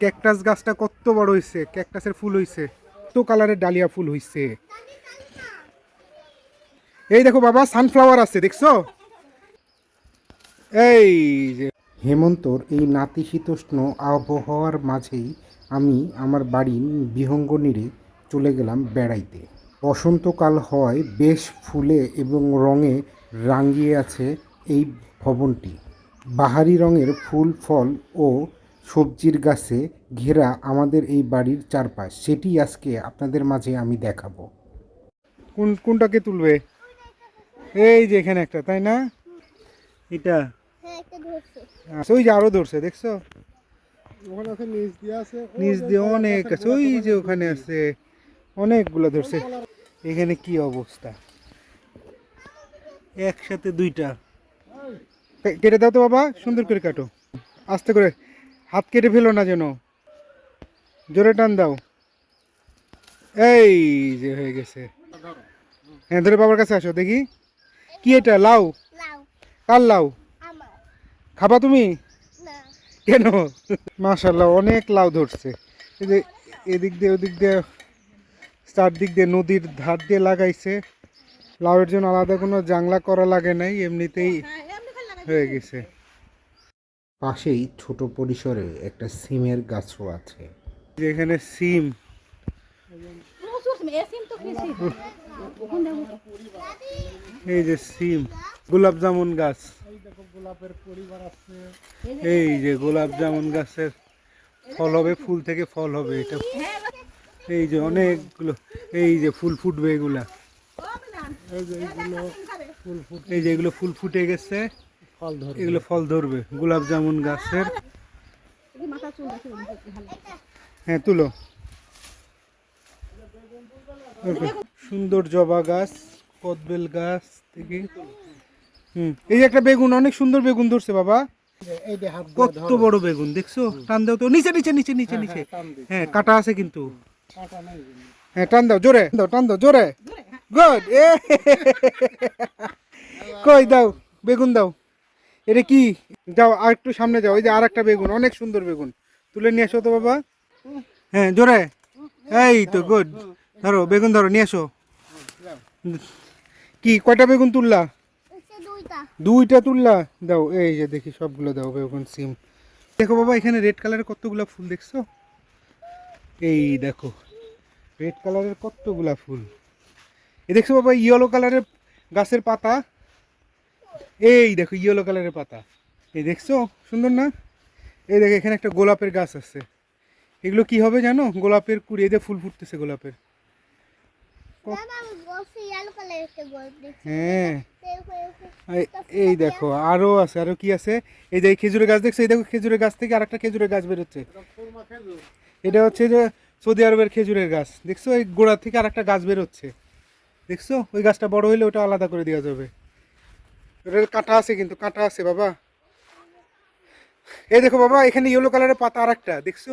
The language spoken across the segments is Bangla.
ক্যাকটাস গাছটা কত বড় হইছে? ক্যাকটাসের ফুল হইছে। কত কালারের ডালিয়া ফুল হইছে? এই দেখো বাবা সানফ্লাওয়ার আছে, দেখছ? এই যে হেমন্তর এই নাতিশীতোষ্ণ আবহাওয়ার মাঝেই আমি আমার বাড়ির বিহঙ্গনীরে চলে গেলাম বেড়াইতে। বসন্তকাল হয় বেশ ফুলে এবং রঙে রাঙিয়ে আছে এই ভবনটি। বাহারি রঙের ফুল, ফল ও সবজির গাছে ঘেরা আমাদের এই বাড়ির চারপাশ সেটি আজকে আপনাদের মাঝে আমি দেখাবো। কোন কোনটাকে তুলবে? এই যে এখানে একটা তাই না? এটা? হ্যাঁ আচ্ছা, ওই যে আরও ধরছে দেখছ? নিচ দিয়ে আছে নিচ দিয়ে অনেক আছে ওই যে ওখানে আছে অনেকগুলো ধরছে। এখানে কি অবস্থা? একসাথে দুইটা। কেটে দাও তো বাবা সুন্দর করে কাটো। আস্তে করে। হাত কেটে ফেলো না যেন। জোরে টান দাও। এই যে হয়ে গেছে। হ্যাঁ ধরে বাবার কাছে আসো দেখি। কি এটা লাউ? কার লাউ? খাবা তুমি? কেন? মাশাল্লাহ অনেক লাউ ধরছে। এই যে এদিক দিয়ে ওদিক দিয়ে চারদিক দিয়ে নদীর ধার দিয়ে লাগাইছে। লাউয়ের জন্য আলাদা কোনো জাংলা করা লাগে নাই এমনিতেই হয়ে গেছে। পাশেই ছোট পরিসরে একটা সিমের গাছও আছে। যেখানে সিম। এই যে সিম, গোলাপ জামুন গাছ। এই যে গোলাপ জামুন গাছের ফল হবে, ফুল থেকে ফল হবে এটা। এই যে অনেকগুলো, এই যে ফুল ফুটবে এগুলা। এই এই যে এগুলো ফুল ফুটে গেছে। ফল এগুলো ফল ধরবে। গোলাপ জামুন গাছের। হ্যাঁ তুলো। সুন্দর জবা গাছ কদবেল গাছ থেকে। হুম। এই যে একটা বেগুন অনেক সুন্দর বেগুন ধরছে বাবা। কত বড় বেগুন দেখছ? টান দাও তো। নিচে নিচে নিচে নিচে নিচে। হ্যাঁ কাটা আছে কিন্তু। হ্যাঁ টান দাও জোরে দাও টান দাও জোরে। গুড এ কই দাও বেগুন দাও। এটা কি? যাও, আর একটু সামনে যাও। ওই যে আর একটা বেগুন, অনেক সুন্দর বেগুন। তুলে নিয়ে আসো তো বাবা। হ্যাঁ জোরে। এই তো গুড ধরো, বেগুন ধরো, নিয়ে আসো। কি, কয়টা বেগুন তুললা? দুইটা তুললা। দাও, এই যে দেখি, সবগুলো দাও, বেগুন, সিম। দেখো বাবা, এখানে রেড কালারের কতগুলা ফুল দেখছ? এই দেখো রেড কালারের কতগুলা ফুল। এই দেখছ বাবা ইয়েলো কালারের গাছের পাতা। এই দেখো ইয়েলো কালারের পাতা। এই দেখছ? সুন্দর না? এই দেখো এখানে একটা গোলাপের গাছ আছে। এগুলো কি হবে জানো? গোলাপের কুড়ি এই যে ফুল ফুটতেছে গোলাপের। একটা হ্যাঁ। এই- এই দেখো আরও আছে আরও কি আছে? এই যে খেজুরের গাছ দেখছ? এই দেখো খেজুরের গাছ থেকে আরেকটা খেজুরের গাছ বেরোচ্ছে। এটা হচ্ছে যে সৌদি আরবের খেজুরের গাছ। দেখছ? এই গোড়া থেকে আরেকটা গাছ বেরোচ্ছে। দেখছ? ওই গাছটা বড় হইলে ওটা আলাদা করে দেওয়া যাবে। ওটার কাঁটা আছে কিন্তু কাঁটা আছে বাবা। এই দেখো বাবা এখানে ইয়েলো কালারের পাতা আরেকটা দেখছ?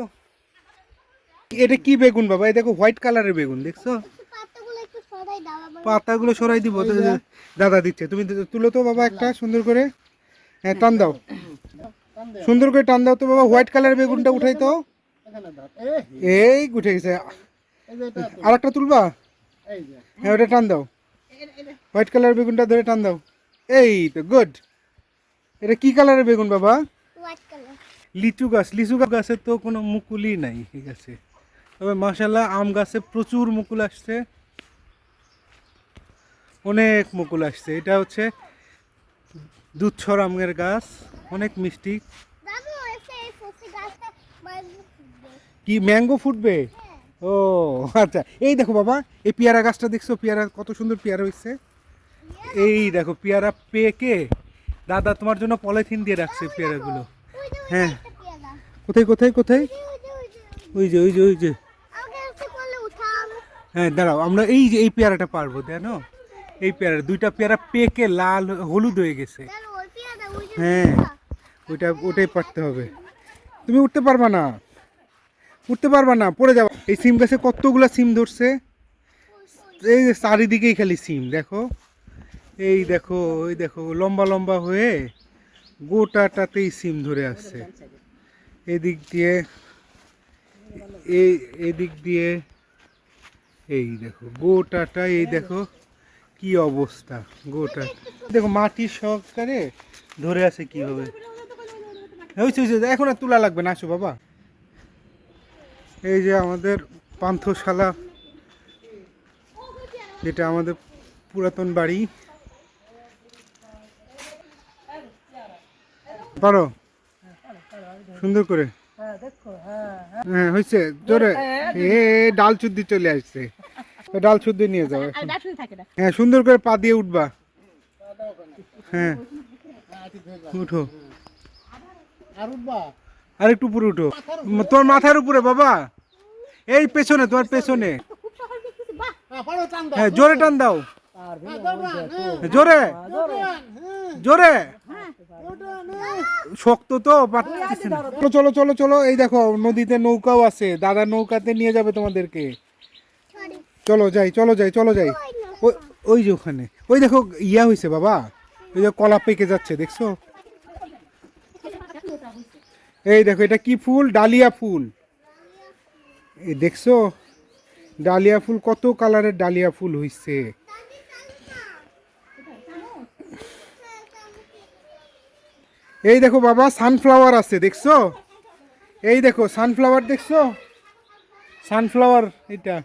এটা কি বেগুন বাবা? এই দেখো হোয়াইট কালারের বেগুন দেখছ? পাতাগুলো একটু সরাই দিব তো দাদা দিচ্ছে। তুমি তুলো তো বাবা একটা সুন্দর করে। হ্যাঁ টান দাও। সুন্দর করে টান দাও তো বাবা হোয়াইট কালারের বেগুনটা উঠাই তো। এই এই উঠে গেছে। এই যে এটা আর একটা তুলবা? হ্যাঁ ওটা টান দাও। হোয়াইট কালারের বেগুনটা ধরে টান দাও। এই তো গুড এটা কি কালারের বেগুন বাবা? লিচু গাছ লিচু গাছের তো কোনো মুকুলই নাই ঠিক আছে। তবে মাসাল্লাহ আম গাছে প্রচুর মুকুল আসছে। অনেক মুকুল আসছে। এটা হচ্ছে দুধছর আমের গাছ অনেক মিষ্টি। কি ম্যাঙ্গো ফুটবে? ও আচ্ছা। এই দেখো বাবা এই পেয়ারা গাছটা দেখছ? পেয়ারা কত সুন্দর পেয়ারা হয়েছে। এই দেখো পেয়ারা পেকে। দাদা তোমার জন্য পলিথিন দিয়ে রাখছে পেয়ারাগুলো। হ্যাঁ। কোথায় কোথায় কোথায়? ওই যে, ওই যে, ওই যে। হ্যাঁ দাঁড়াও আমরা এই যে এই পেয়ারাটা পারব জানো এই পেয়ারা দুইটা পেয়ারা পেকে লাল হলুদ হয়ে গেছে। হ্যাঁ ওইটা ওটাই পারতে হবে। তুমি উঠতে পারবা না। উঠতে পারবা না পড়ে যাবে এই সিম গাছে কতগুলা সিম ধরছে? এই চারিদিকেই খালি সিম দেখো। এই দেখো ওই দেখো, লম্বা লম্বা হয়ে গোটাটাতেই সিম ধরে আসছে এদিক দিয়ে এই এদিক দিয়ে, এই দেখো, গোটাটা, এই দেখো কি অবস্থা, গোটা। দেখো মাটির সহকারে ধরে আছে কীভাবে। হয়েছে হয়েছে এখন আর তোলা লাগবে না, আসো বাবা। এই যে আমাদের পান্থশালা যেটা আমাদের পুরাতন বাড়ি। পারো? সুন্দর করে। হ্যাঁ হয়েছে জোরে। এ ডাল চুদ্দি চলে আসছে। ডাল চুদ্দি নিয়ে যাও। হ্যাঁ সুন্দর করে পা দিয়ে উঠবা। হ্যাঁ। উঠো। আর একটু উপরে উঠো। তোমার মাথার উপরে বাবা। এই পেছনে তোমার পেছনে। হ্যাঁ পারো টান দাও। হ্যাঁ জোরে টান দাও। হ্যাঁ, হ্যাঁ, জোরে। হ্যাঁ, জোরে হ্যাঁ। শক্ত তো। চলো চলো চলো, এই দেখো, নদীতে নৌকাও আছে। দাদা নৌকাতে নিয়ে যাবে তোমাদেরকে। চলো যাই চলো যাই চলো যাই। ওই ওই যে ওখানে। ওই দেখো, ইয়া হয়েছে বাবা। ওই যে কলা পেকে যাচ্ছে, দেখছ? এই দেখো, এটা কি ফুল? ডালিয়া ফুল। দেখছ? ডালিয়া ফুল, কত কালারের ডালিয়া ফুল হইছে। এই দেখো বাবা সানফ্লাওয়ার আছে, দেখছ? এই দেখো সানফ্লাওয়ার দেখছ? সানফ্লাওয়ার এটা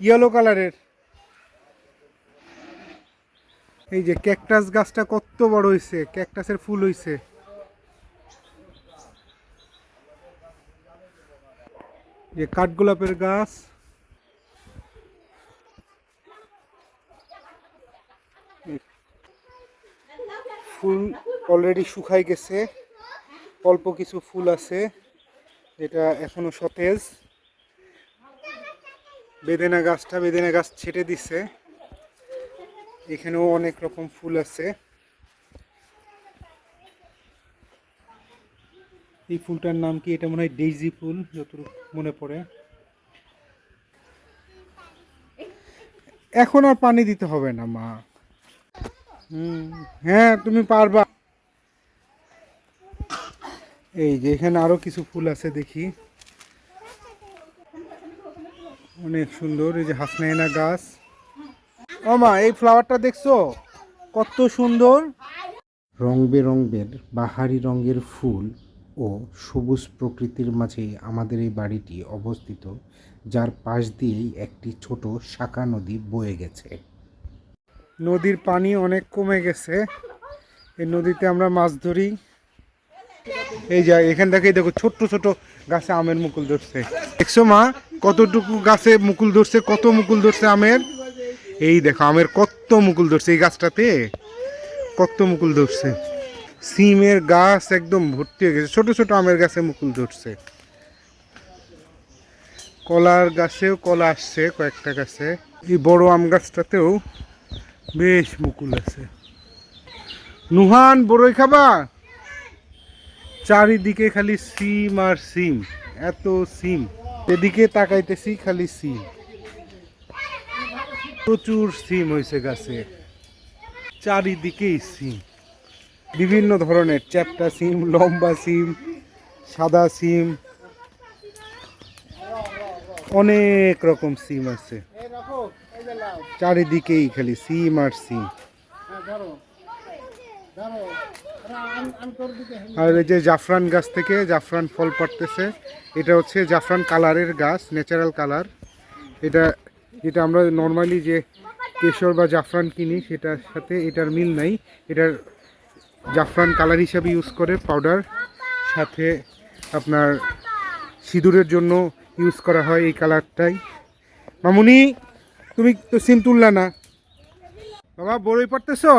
ইয়েলো কালারের এই যে ক্যাকটাস গাছটা কত বড় হয়েছে ক্যাকটাসের ফুল হয়েছে যে কাঠগোলাপের গাছ। ফুল অলরেডি শুকাই গেছে। অল্প কিছু ফুল আছে, যেটা এখনও সতেজ। বেদেনা গাছটা বেদেনা গাছ ছেটে দিছে। এখানেও অনেক রকম ফুল আছে। এই ফুলটার নাম কি? এটা মনে হয় ডেইজি ফুল, যতটুকু মনে পড়ে। এখন আর পানি দিতে হবে না, মা। হুম হ্যাঁ তুমি পারবা। এই যে এখানে আরও কিছু ফুল আছে দেখি। অনেক সুন্দর, এই যে হাসনাইনা গাছ। ও মা, এই ফ্লাওয়ারটা দেখছ? কত সুন্দর। রং বেরঙের, বাহারি রঙের ফুল ও সবুজ প্রকৃতির মাঝে আমাদের এই বাড়িটি অবস্থিত, যার পাশ দিয়েই একটি ছোট শাখা নদী বয়ে গেছে। নদীর পানি অনেক কমে গেছে। এই নদীতে আমরা মাছ ধরি। এই যা, এখান থেকে দেখো ছোট্ট ছোট গাছে আমের মুকুল ধরছে। দেখছ মা, কতটুকু গাছে মুকুল ধরছে, কত মুকুল ধরছে আমের? এই দেখো, আমের কত মুকুল ধরছে এই গাছটাতে। কত মুকুল ধরছে। সিমের গাছ একদম ভর্তি হয়ে গেছে, ছোট ছোট আমের গাছে মুকুল ধরছে। কলার গাছেও কলা আসছে, কয়েকটা গাছে। এই বড় আম গাছটাতেও বেশ মুকুল আছে। নুহান, বড়ই খাবা? চারিদিকে খালি সিম আর সিম, এত সিম। এদিকে তাকাইতেছি খালি সিম। প্রচুর সিম হয়েছে গাছে। চারিদিকেই সিম। বিভিন্ন ধরনের, চ্যাপটা সিম, লম্বা সিম, সাদা সিম। অনেক রকম সিম আছে। চারিদিকেই খালি সিম আর সিম। আরে এই যে জাফরান গাছ থেকে জাফরান ফল পাড়তেছে, এটা হচ্ছে জাফরান কালারের গাছ ন্যাচারাল কালার এটা যেটা আমরা নর্মালি যে কেশর বা জাফরান কিনি, সেটার সাথে এটার মিল নাই। এটার জাফরান কালার হিসাবে ইউজ করে পাউডার সাথে আপনার সিঁদুরের জন্য ইউজ করা হয় এই কালারটাই মামুনি, তুমি তো সিম তুললা না। বাবা, বড়ই পারতেছো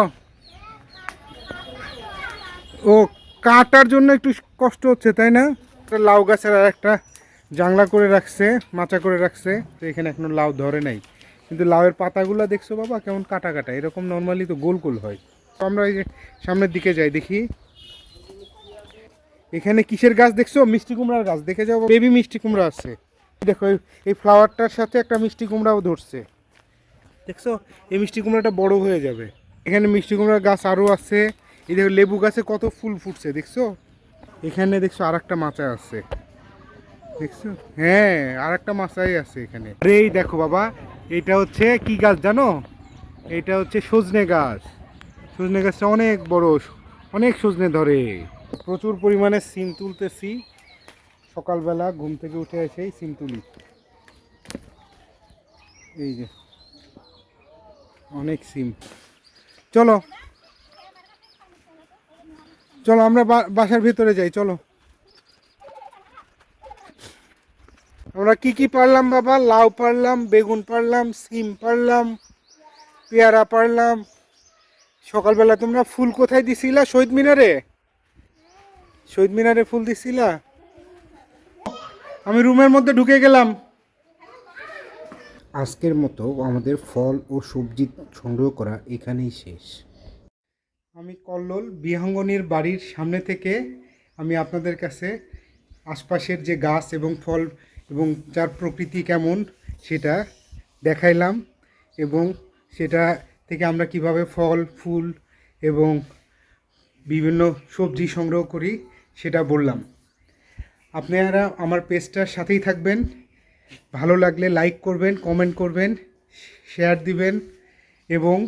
ও কাটার জন্য একটু কষ্ট হচ্ছে, তাই না? লাউ গাছের আর একটা জাংলা করে রাখছে, মাচা করে রাখছে, তো এখানে এখনও লাউ ধরে নাই। কিন্তু লাউয়ের পাতাগুলো দেখছ বাবা, কেমন কাটা কাটা, এরকম নর্মালি তো গোল গোল হয়। তো আমরা এই যে সামনের দিকে যাই দেখি। এখানে কিসের গাছ দেখছ? মিষ্টি কুমড়ার গাছ, দেখে যাও বেবি। মিষ্টি কুমড়া আছে। দেখো, এই ফ্লাওয়ারটার সাথে একটা মিষ্টি কুমড়াও ধরছে। দেখছ? এই মিষ্টি কুমড়াটা বড় হয়ে যাবে। এখানে মিষ্টি কুমড়ার গাছ আরও আছে। এই দেখো লেবু গাছে কত ফুল ফুটছে, দেখছ? এখানে দেখছ আর একটা মাচা আছে। দেখছ? হ্যাঁ আর একটা মাচাই আছে এখানে। এই দেখো বাবা, এটা হচ্ছে কি গাছ জানো? এটা হচ্ছে সজনে গাছ। সজনে গাছটা অনেক বড়, অনেক সজনে ধরে। প্রচুর পরিমাণে সিম তুলতেছি। সকালবেলা ঘুম থেকে উঠে এসেই সিম তুলি। এই যে, অনেক সিম। চলো চলো, আমরা বাসার ভিতরে যাই, চলো। আমরা কি কি পারলাম বাবা? লাউ পারলাম, বেগুন পারলাম, সিম পারলাম, পেয়ারা পারলাম। সকালবেলা তোমরা ফুল কোথায় দিছিলা? শহীদ মিনারে? শহীদ মিনারে ফুল দিছিলা? আমি রুমের মধ্যে ঢুকে গেলাম। আজকের মতো আমাদের ফল ও সবজি সংগ্রহ করা এখানেই শেষ। আমি কল্লোল বিহঙ্গনির বাড়ির সামনে থেকে আমি আপনাদের কাছে আশপাশের যে গাছ এবং ফল এবং যার প্রকৃতি কেমন সেটা দেখাইলাম এবং সেটা থেকে আমরা কীভাবে ফল, ফুল এবং বিভিন্ন সবজি সংগ্রহ করি সেটা বললাম। আপনারা আমার পেজটার সাথেই থাকবেন। ভালো লাগলে লাইক করবেন কমেন্ট করবেন শেয়ার দিবেন এবং